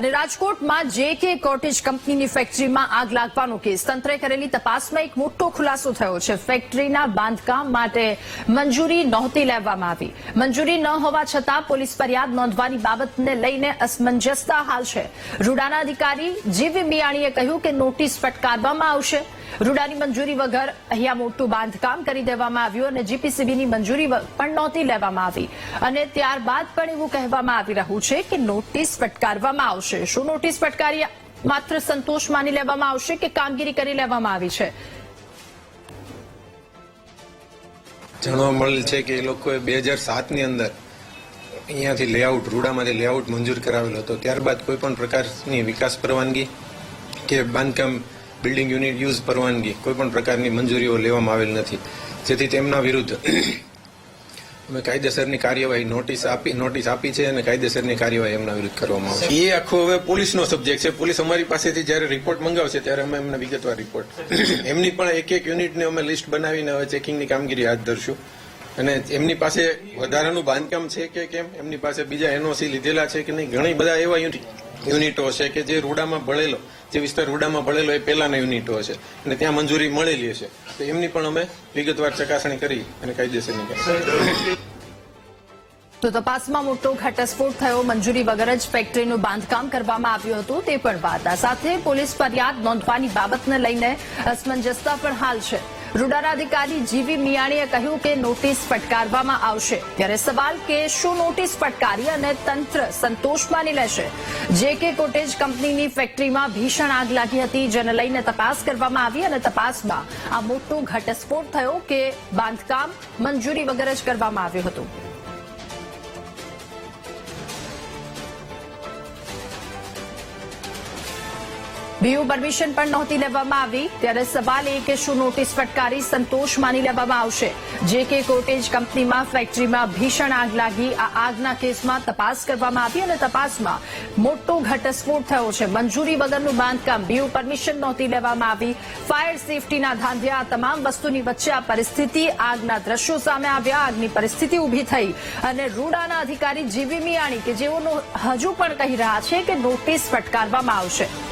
અને રાજકોટમાં જે કે કોટેજ કંપનીની ફેક્ટરીમાં આગ લાગવાનો કેસ. તંત્રે કરેલી તપાસમાં એક મોટો ખુલાસો થયો છે. ફેક્ટરીના બાંધકામ માટે મંજૂરી નહોતી લેવામાં આવી. મંજૂરી ન હોવા છતાં પોલીસ ફરિયાદ નોંધવાની બાબતને લઈને અસમંજસતા હાલ છે. રૂડાના અધિકારી જીવી મિયાણીએ કહ્યું કે નોટિસ ફટકારવામાં આવશે. રૂડાની મંજૂરી વગર અહીંયા મોટું બાંધકામ કરી દેવામાં આવ્યું અને જીપીસીબીની મંજૂરી પણ નહોતી લેવામાં આવી. અને ત્યારબાદ પણ એવું કહેવામાં આવી રહ્યું છે કે નોટિસ ફટકારવામાં આવશે. શું નોટિસ ફટકારી? માત્ર સંતોષ માની લેવામાં આવશે કે કામગીરી કરી લેવામાં આવી છે? જાણવા મળેલ છે કે એ લોકોએ બે હજાર સાતની અંદર અહીંયાથી લેઆઉટ, રૂડામાંથી લેઆઉટ મંજૂર કરાવેલો હતો. ત્યારબાદ કોઈ પણ પ્રકારની વિકાસ પરવાનગી કે બાંધકામ બિલ્ડિંગ યુનિટ યુઝ પરવાનગી કોઈ પણ પ્રકારની મંજૂરીઓ લેવામાં આવેલ નથી. જેથી તેમના વિરુદ્ધ અમે કાયદેસરની કાર્યવાહી નોટિસ આપી નોટિસ આપી છે અને કાયદેસરની કાર્યવાહી એમના વિરુદ્ધ કરવામાં આવશે. એ આખો હવે પોલીસનો સબ્જેક્ટ છે. પોલીસ અમારી પાસેથી જ્યારે રિપોર્ટ મંગાવશે ત્યારે અમે એમને વિગતવાર રિપોર્ટ એમની પણ એક એક યુનિટને અમે લિસ્ટ બનાવીને હવે ચેકિંગની કામગીરી હાથ ધરશું. અને એમની પાસે વધારાનું બાંધકામ છે કે કેમ? એમની પાસે બીજા એનઓસી લીધેલા છે કે નહીં? ઘણી બધા એવા યુનિ- યુનિટો છે કે જે રૂડામાં ભળેલો, જે વિસ્તાર રૂડામાં ભળેલો એ પહેલાના યુનિટો હશે અને ત્યાં મંજૂરી મળેલી હશે તો એમની પણ અમે વિગતવાર ચકાસણી કરી અને કાયદેસરની કાર્યવાહી તો તપાસમાં મોટો ઘટસ્ફોટ થયો. મંજૂરી વગર જ ફેક્ટરીનું બાંધકામ કરવામાં આવ્યું હતું. તે પણ વાત સાથે પોલીસ ફરિયાદ નોંધવાની બાબતને લઈને અસમંજસતા પણ હાલ છે. રૂડાના અધિકારી જીવી મિયાણીએ કહ્યું કે નોટિસ ફટકારવામાં આવશે. ત્યારે સવાલ કે શું નોટિસ ફટકારી અને તંત્ર સંતોષ માની લેશે? જે કે કોટેજ કંપનીની ફેક્ટરીમાં ભીષણ આગ લાગી હતી, જેને લઈને તપાસ કરવામાં આવી અને તપાસમાં આ મોટો ઘટસ્ફોટ થયો કે બાંધકામ મંજૂરી વગર જ કરવામાં આવ્યું હતું. બીયુ પરમિશન પણ નહોતી લેવામાં આવી. ત્યારે સવાલ એ કે શું નોટિસ ફટકારી સંતોષ માની લેવામાં આવશે? જે કે કોટેજ કંપનીમાં, ફેક્ટરીમાં ભીષણ આગ લાગી. આ આગના કેસમાં તપાસ કરવામાં આવી અને તપાસમાં મોટો ઘટસ્ફોટ થયો છે. મંજૂરી વગરનું બાંધકામ બીયુ પરમિશન નહોતી લેવામાં આવી. ફાયર સેફટીના ધાંધ્યા તમામ વસ્તુની વચ્ચે આ પરિસ્થિતિ આગના દ્રશ્યો સામે આવ્યા. આગની પરિસ્થિતિ ઊભી થઈ. અને રૂડાના અધિકારી જીવી મિયાણી, કે જેઓનો હજુ પણ કહી રહ્યા છે કે નોટિસ ફટકારવામાં આવશે.